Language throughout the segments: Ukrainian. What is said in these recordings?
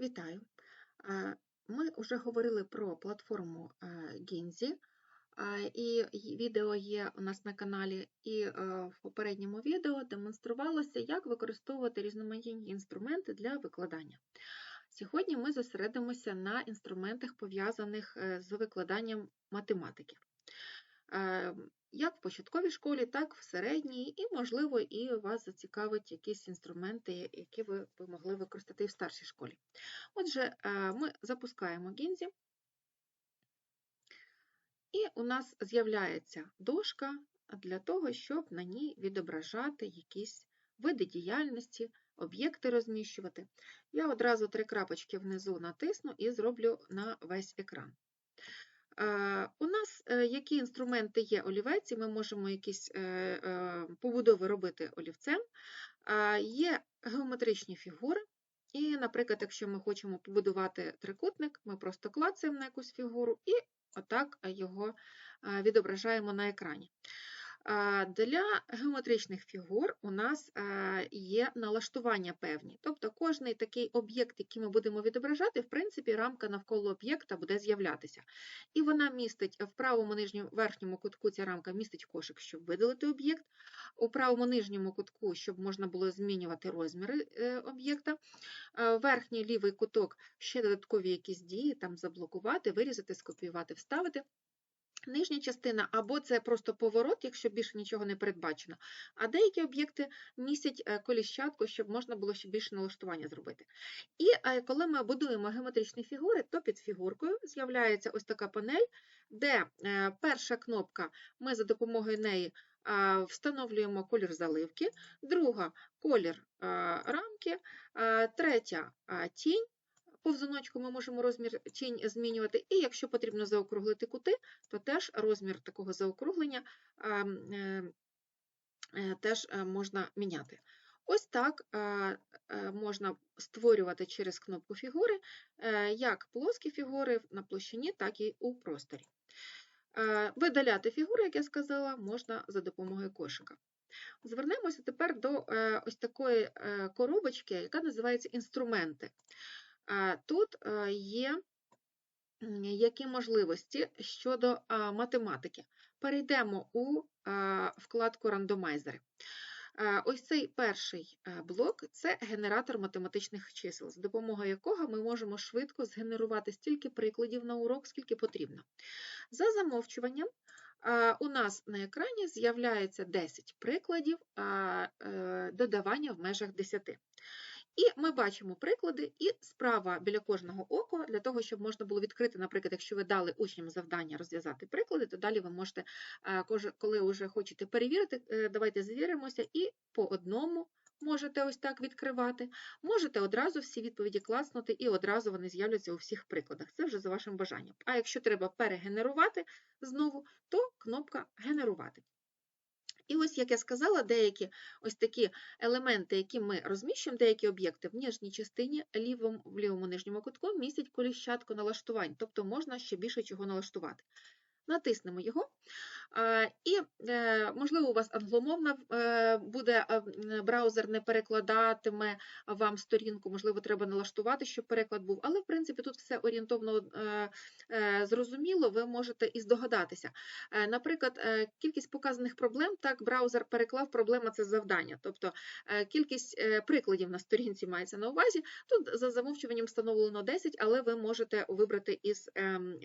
Вітаю! Ми вже говорили про платформу е, і відео є у нас на каналі, і в попередньому відео демонструвалося, як використовувати різноманітні інструменти для викладання. Сьогодні ми зосередимося на інструментах, пов'язаних е, з викладанням математики. Е, Як в початковій школі, так в середній, і, можливо, і вас зацікавить якісь інструменти, які ви могли використати і в старшій школі. Отже, е, ми запускаємо Гінзі, і у нас з'являється дошка для того, щоб на ній відображати якісь види діяльності, об'єкти розміщувати. Я одразу три крапочки внизу натисну і зроблю на весь екран. У нас е, які інструменти є олівець, і ми можемо якісь е, е, побудови робити олівцем. Є геометричні фігури, і, наприклад, якщо ми хочемо побудувати трикутник, ми просто клацаємо на якусь фігуру і отак його відображаємо на екрані. Для геометричних фігур у нас є налаштування певні. Тобто кожний такий об'єкт, який ми будемо відображати, в принципі, рамка навколо об'єкта буде з'являтися. І вона містить в правому нижньому верхньому кутку ця рамка містить кошик, щоб видалити об'єкт, у правому нижньому кутку, щоб можна було змінювати розміри е, об'єкта. Верхній лівий куток ще додаткові якісь дії, там заблокувати, вирізати, скопіювати, вставити. Нижня частина або це просто поворот, якщо більше нічого не передбачено, а деякі об'єкти містять е, коліщатку, щоб можна було ще більше налаштування зробити. І е, коли ми будуємо геометричні фігури, то під фігуркою з'являється ось така панель, де е, перша кнопка, ми за допомогою неї встановлюємо колір заливки, друга колір рамки, третя тінь. Повзуночку ми можемо розмір тінь змінювати, і якщо потрібно заокруглити кути, то теж розмір такого заокруглення е, е, теж е, можна міняти. Ось так можна створювати через кнопку фігури як плоскі фігури на площині, так і у просторі. Видаляти фігури, як я сказала, можна за допомогою кошика. Звернемося тепер до ось такої коробочки, яка називається інструменти. Тут є які можливості щодо математики. Перейдемо у вкладку рандомайзери. Ось цей перший блок це генератор математичних чисел, за допомогою якого ми можемо швидко згенерувати стільки прикладів на урок, скільки потрібно. За замовчуванням у нас на екрані з'являється 10 прикладів е, додавання в межах 10. І ми бачимо приклади, і справа біля кожного ока, для того, щоб можна було відкрити, наприклад, якщо ви дали учням завдання розв'язати приклади, то далі ви можете, е, коли вже хочете перевірити, е, давайте звіримося і по одному можете ось так відкривати. Можете одразу всі відповіді класнути, і одразу вони з'являться у всіх прикладах. Це вже за вашим бажанням. А якщо треба перегенерувати знову, то кнопка Генерувати. І ось, як я сказала, деякі ось такі елементи, які ми розміщуємо, деякі об'єкти в нижній частині, лівому, в лівому нижньому кутку містять коліщатку налаштувань, тобто можна ще більше чого налаштувати. Натиснемо його, і, е, можливо, у вас англомовна е, буде браузер не перекладатиме вам сторінку, можливо, треба налаштувати, щоб переклад був, але, в принципі, тут все орієнтовно е, зрозуміло, ви можете і здогадатися. Наприклад, кількість показаних проблем, так, браузер переклав, проблема – це завдання, тобто кількість прикладів на сторінці мається на увазі, тут за замовчуванням встановлено 10, але ви можете вибрати із ем,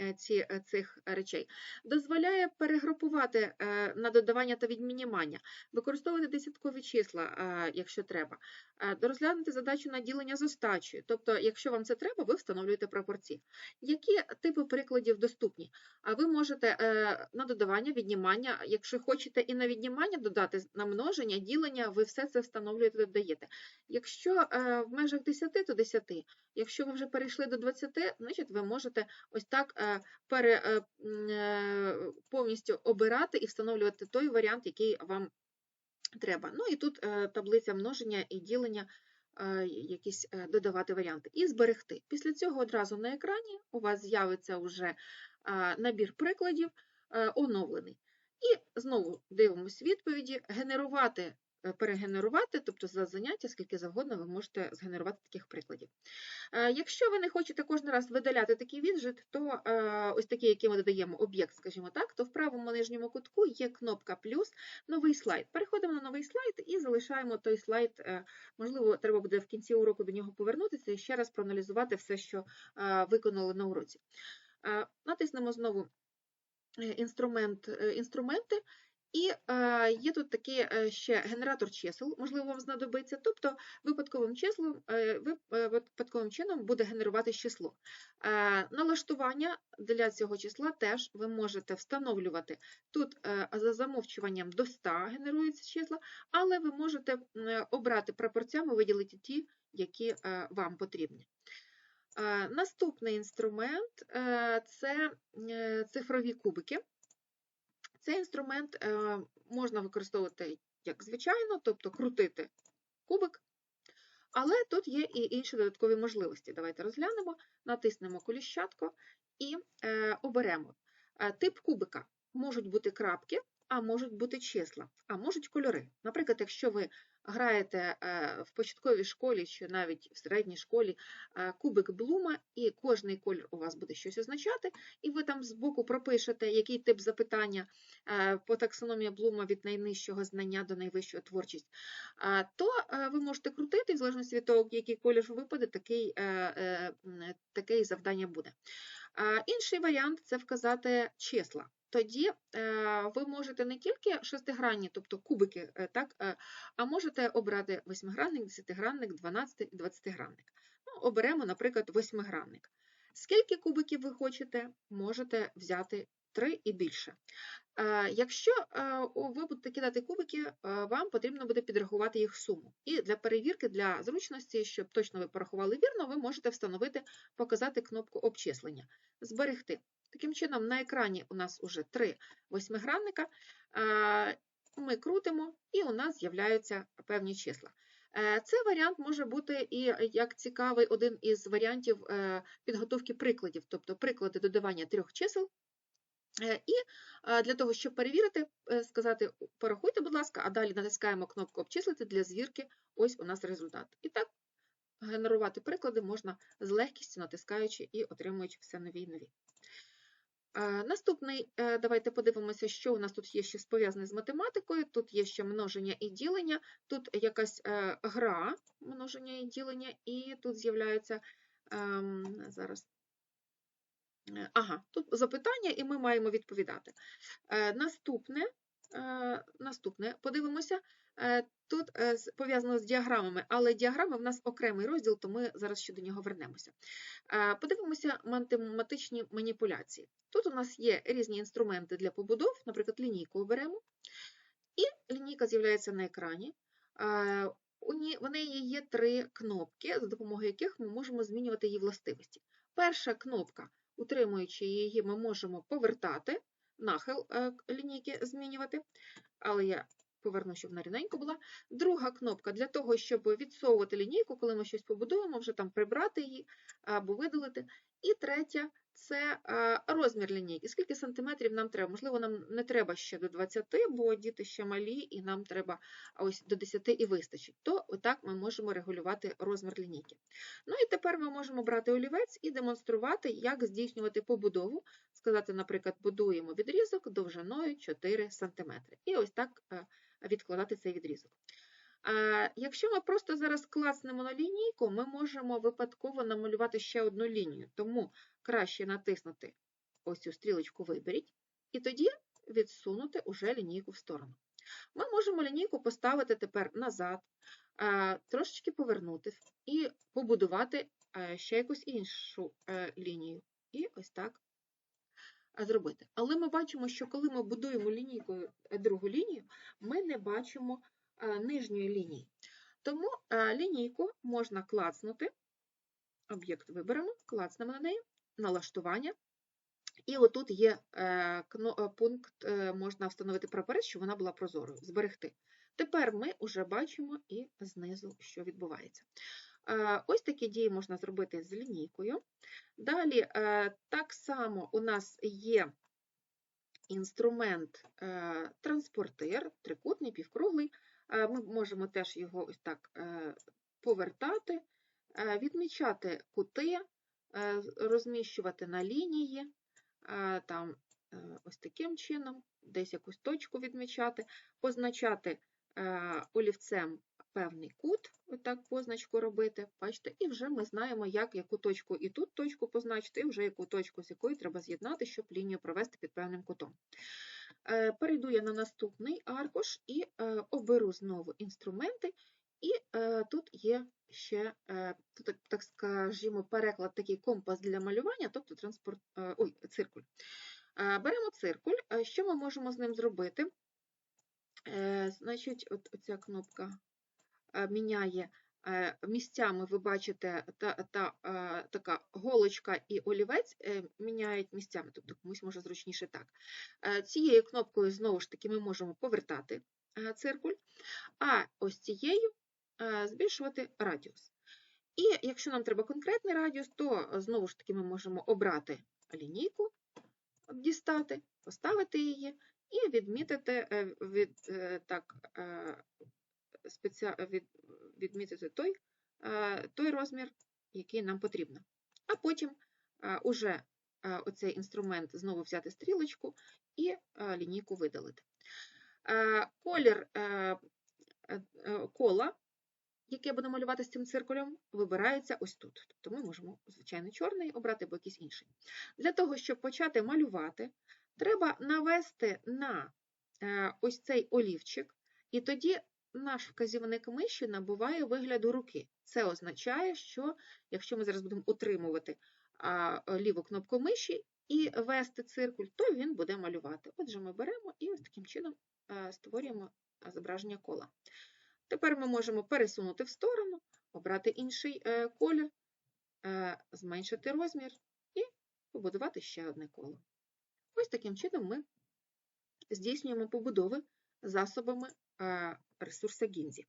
цих речей. Дозволяє перегрупувати е, на додавання та відмінімання, використовувати десяткові числа, е, якщо треба, е, розглянути задачу на ділення з остачею, тобто, якщо вам це треба, ви встановлюєте пропорції. Які типи прикладів доступні? А ви можете на додавання, віднімання, якщо хочете і на віднімання додати на множення, ділення, ви все це встановлюєте, додаєте. Якщо в межах 10, то 10. Якщо ви вже перейшли до 20, значить ви можете ось так пере, повністю обирати і встановлювати той варіант, який вам треба. Ну і тут е, таблиця множення і ділення, е, якісь е, додавати варіанти. І зберегти. Після цього одразу на екрані у вас з'явиться вже набір прикладів оновлений. І знову дивимось відповіді, генерувати перегенерувати, тобто за заняття, скільки завгодно ви можете згенерувати таких прикладів. Е, Якщо ви не хочете кожен раз видаляти такий віджит, то е, ось такий, який ми додаємо об'єкт, скажімо так, то в правому нижньому кутку є кнопка плюс новий слайд. Переходимо на новий слайд і залишаємо той слайд. е, Можливо, треба буде в кінці уроку до нього повернутися і ще раз проаналізувати все, що е, виконали на уроці. Е, Натиснемо знову е, інструмент, е, інструменти. І е, є тут такий е, ще генератор чисел, можливо, вам знадобиться. Тобто випадковим числом, е, випадковим чином буде генеруватись число. Налаштування для цього числа теж ви можете встановлювати. Тут за замовчуванням до 100 генеруються числа, але ви можете обрати пропорціями, виділити ті, які вам потрібні. Наступний інструмент це цифрові кубики. Цей інструмент е, можна використовувати як звичайно, тобто крутити кубик, але тут є і інші додаткові можливості. Давайте розглянемо, натиснемо коліщатку і е, оберемо. Е, Тип кубика можуть бути крапки, а можуть бути числа, а можуть кольори. Наприклад, якщо ви граєте е, в початковій школі чи навіть в середній школі е, кубик Блума, і кожний колір у вас буде щось означати, і ви там збоку пропишете, який тип запитання е, по таксономії Блума від найнижчого знання до найвищого творчість, то ви можете крутити, в залежності від того, який колір випаде, такий, таке завдання буде. Інший варіант це вказати числа. Тоді е, ви можете не тільки шестигранні, тобто кубики, е, так, е, а можете обрати восьмигранник, десятигранник, 12 і 20-гранник. Ну, оберемо, наприклад, восьмигранник. Скільки кубиків ви хочете, можете взяти 3 і більше. Якщо ви будете кидати кубики, вам потрібно буде підрахувати їх суму. І для перевірки, для зручності, щоб точно ви порахували вірно, ви можете встановити, показати кнопку обчислення, зберегти. Таким чином, на екрані у нас вже три восьмигранника. Ми крутимо, і у нас з'являються певні числа. Е, Цей варіант може бути і як цікавий один із варіантів е, підготовки прикладів, тобто приклади додавання трьох чисел. Е, І для того, щоб перевірити, сказати порахуйте, будь ласка, а далі натискаємо кнопку обчислити для звірки. Ось у нас результат. І так генерувати приклади можна з легкістю натискаючи і отримуючи все нові і нові. Е, Наступний, е, давайте подивимося, що у нас тут є ще пов'язане з математикою. Тут є ще множення і ділення, тут якась е, гра множення і ділення, і тут з'являється ем, зараз. Ага, тут запитання, і ми маємо відповідати. Наступне, наступне подивимося. Е, Тут е, пов'язано з діаграмами, але діаграми в нас окремий розділ, то ми зараз ще до нього вернемося. Е, Подивимося математичні маніпуляції. Тут у нас є різні інструменти для побудов, наприклад, лінійку оберемо, і лінійка з'являється на екрані. В неї є три кнопки, за допомогою яких ми можемо змінювати її властивості. Перша кнопка, утримуючи її, ми можемо повертати, нахил е, лінійки змінювати, але я поверну, щоб вона рівненько була. Друга кнопка для того, щоб відсовувати лінійку, коли ми щось побудуємо, вже там прибрати її або видалити. І третя це е, розмір лінійки. Скільки сантиметрів нам треба? Можливо, нам не треба ще до 20, бо діти ще малі, і нам треба ось до 10 і вистачить. То отак ми можемо регулювати розмір лінійки. Ну і тепер ми можемо брати олівець і демонструвати, як здійснювати побудову. Сказати, наприклад, будуємо відрізок довжиною 4 см. І ось так е, відкладати цей відрізок. Якщо ми просто зараз класнемо на лінійку, ми можемо випадково намалювати ще одну лінію. Тому краще натиснути ось цю стрілочку «Виберіть» і тоді відсунути уже лінійку в сторону. Ми можемо лінійку поставити тепер назад, трошечки повернути і побудувати ще якусь іншу е, лінію. І ось так зробити. Але ми бачимо, що коли ми будуємо лінійкою е, другу лінію, ми не бачимо нижньої лінії. Тому е, лінійку можна клацнути, об'єкт виберемо, клацнемо на неї, налаштування. І отут є е, е, пункт, е, можна встановити прапорець, щоб вона була прозорою, зберегти. Tепер ми вже бачимо і знизу, що відбувається. Е, Ось такі дії можна зробити з лінійкою. Далі, е, так само у нас є інструмент е, транспортир, трикутний, півкруглий. Е, Ми можемо теж його ось так е, повертати, е, відмічати кути, розміщувати на лінії, там ось таким чином, десь якусь точку відмічати, позначати олівцем певний кут, отак позначку робити, бачите, і вже ми знаємо, як яку точку і тут точку позначити, і вже яку точку, з якої треба з'єднати, щоб лінію провести під певним кутом. Е, Перейду я на наступний аркуш і е, оберу знову інструменти, і е, тут є ще, так- скажімо, переклад такий компас для малювання, тобто транспорт, ой, циркуль. Беремо циркуль. Що ми можемо з ним зробити? Значить, от ця кнопка міняє місцями, ви бачите, та, та, е, така голочка і олівець е, міняють місцями, тобто комусь може зручніше так. Е, Цією кнопкою знову ж таки ми можемо повертати е, циркуль, а ось цією е, збільшувати радіус. І якщо нам треба конкретний радіус, то е, знову ж таки ми можемо обрати лінійку, дістати, поставити її і відмітити е, від, е, так, е, спеціа... від... відмітити той, е, той розмір, який нам потрібно. А потім е, уже е, оцей інструмент знову взяти стрілочку і лінійку видалити. Колір кола, яке буде малювати з цим циркулем, вибирається ось тут. Тобто ми можемо, звичайно, чорний обрати або якийсь інший. Для того, щоб почати малювати, треба навести на ось цей олівчик, і тоді наш вказівник миші набуває вигляду руки. Це означає, що якщо ми зараз будемо утримувати ліву кнопку миші і вести циркуль, то він буде малювати. Отже, ми беремо і ось таким чином е, створюємо е, зображення кола. Тепер ми можемо пересунути в сторону, обрати інший е, колір, е, зменшити розмір і побудувати ще одне коло. Ось таким чином ми здійснюємо побудови засобами е, Гінзі.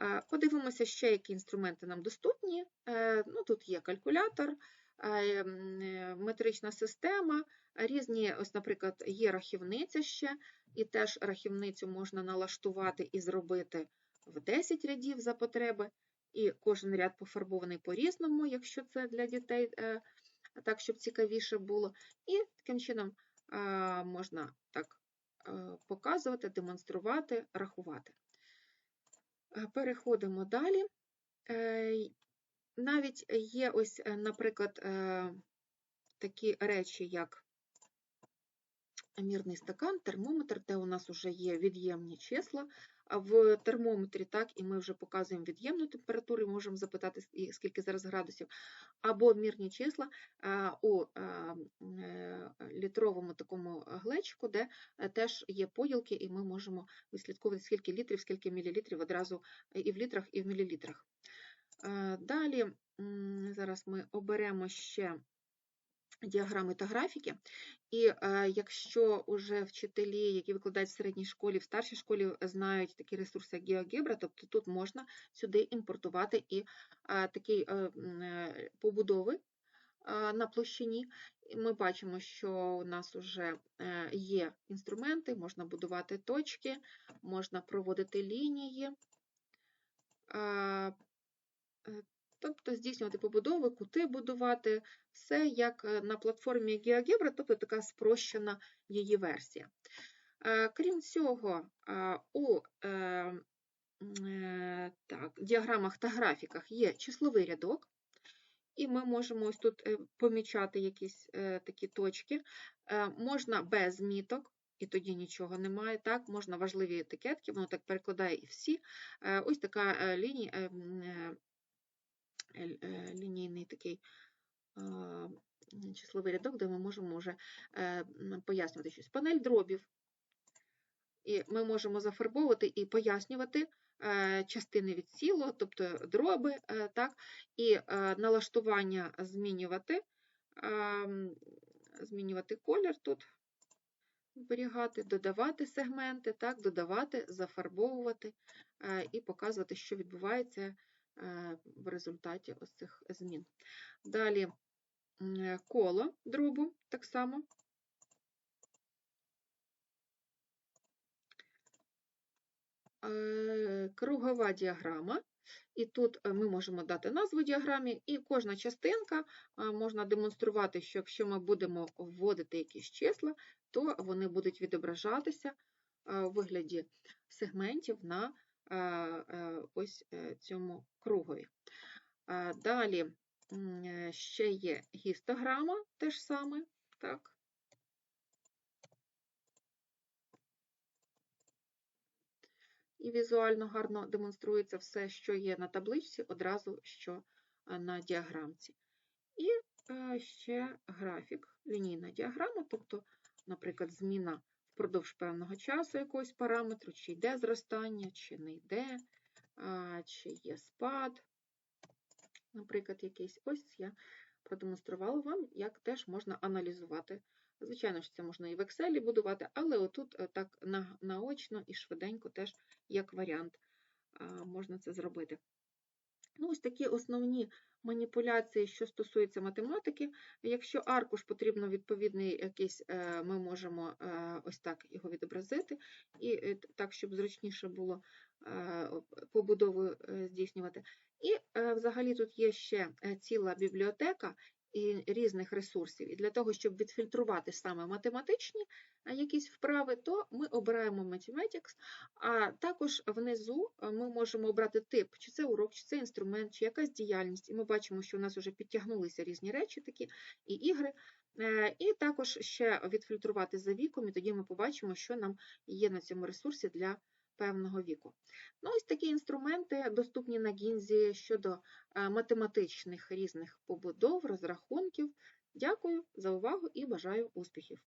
Е, Подивимося ще, які інструменти нам доступні. Е, Ну, тут є калькулятор, е, метрична система, різні, ось, наприклад, є рахівниця ще, і теж рахівницю можна налаштувати і зробити в 10 рядів за потреби, і кожен ряд пофарбований по-різному, якщо це для дітей, так, щоб цікавіше було. І таким чином можна так показувати, демонструвати, рахувати. Е, Переходимо далі. Е, Навіть є ось, е, наприклад, такі речі, як мірний стакан, термометр, де у нас вже є від'ємні числа. В термометрі, так, і ми вже показуємо від'ємну температуру, і можемо запитати, скільки зараз градусів, або мірні числа е, у е, е, літровому такому глечику, де теж є поділки, і ми можемо відслідковувати, скільки літрів, скільки мілілітрів одразу і в літрах, і в мілілітрах. Далі зараз ми оберемо ще діаграми та графіки. І е, якщо вже вчителі, які викладають в середній школі, в старшій школі знають такі ресурси, як GeoGebra, тобто тут можна сюди імпортувати і е, такі е, е, побудови е, на площині. Ми бачимо, що у нас вже е, є інструменти, можна будувати точки, можна проводити лінії. Тобто здійснювати побудови, кути будувати, все як е, на платформі GeoGebra, тобто така спрощена її версія. Е, Крім цього, е, у так, діаграмах та графіках є числовий рядок, і ми можемо ось тут помічати якісь такі точки. Можна без міток, і тоді нічого немає. Так, можна важливі етикетки, воно так перекладає і всі. Ось така лінія. Лінійний такий числовий рядок, де ми можемо вже е, пояснювати щось. Панель дробів. І ми можемо зафарбовувати і пояснювати е, частини від цілого, тобто дроби, так, і налаштування змінювати, змінювати колір тут, зберігати, додавати сегменти, так, додавати, зафарбовувати і показувати, що відбувається в результаті ось цих змін. Далі е, коло дробу так само. Е, Кругова діаграма. І тут е, ми можемо дати назву діаграмі, і кожна частинка можна демонструвати, що якщо ми будемо вводити якісь числа, то вони будуть відображатися у вигляді сегментів на е, ось е, цьому кругові. Далі е, ще є гістограма, те ж саме, так. І візуально гарно демонструється все, що є на табличці, одразу що е, на діаграмці. І ще графік, лінійна діаграма, тобто, наприклад, зміна впродовж певного часу якогось параметру, чи йде зростання, чи не йде, чи є спад, наприклад, якийсь. Ось я продемонструвала вам, як теж можна аналізувати. Звичайно ж, це можна і в Excel будувати, але отут е, так наочно і швиденько теж як варіант можна це зробити. Ну, ось такі основні маніпуляції, що стосуються математики. Якщо аркуш потрібно відповідний якийсь, е, ми можемо е, ось так його відобразити, і е, так, щоб зручніше було побудову здійснювати. І взагалі тут є ще ціла бібліотека і різних ресурсів. І для того, щоб відфільтрувати саме математичні якісь вправи, то ми обираємо Mathematics, а також внизу е, ми можемо обрати тип, чи це урок, чи це інструмент, чи якась діяльність. І ми бачимо, що у нас вже підтягнулися різні речі такі і ігри. Е, І також ще відфільтрувати за віком, і тоді ми побачимо, що нам є на цьому ресурсі для певного віку. Ну, ось такі інструменти доступні на Гінзі щодо е, математичних різних побудов, розрахунків. Дякую за увагу і бажаю успіхів!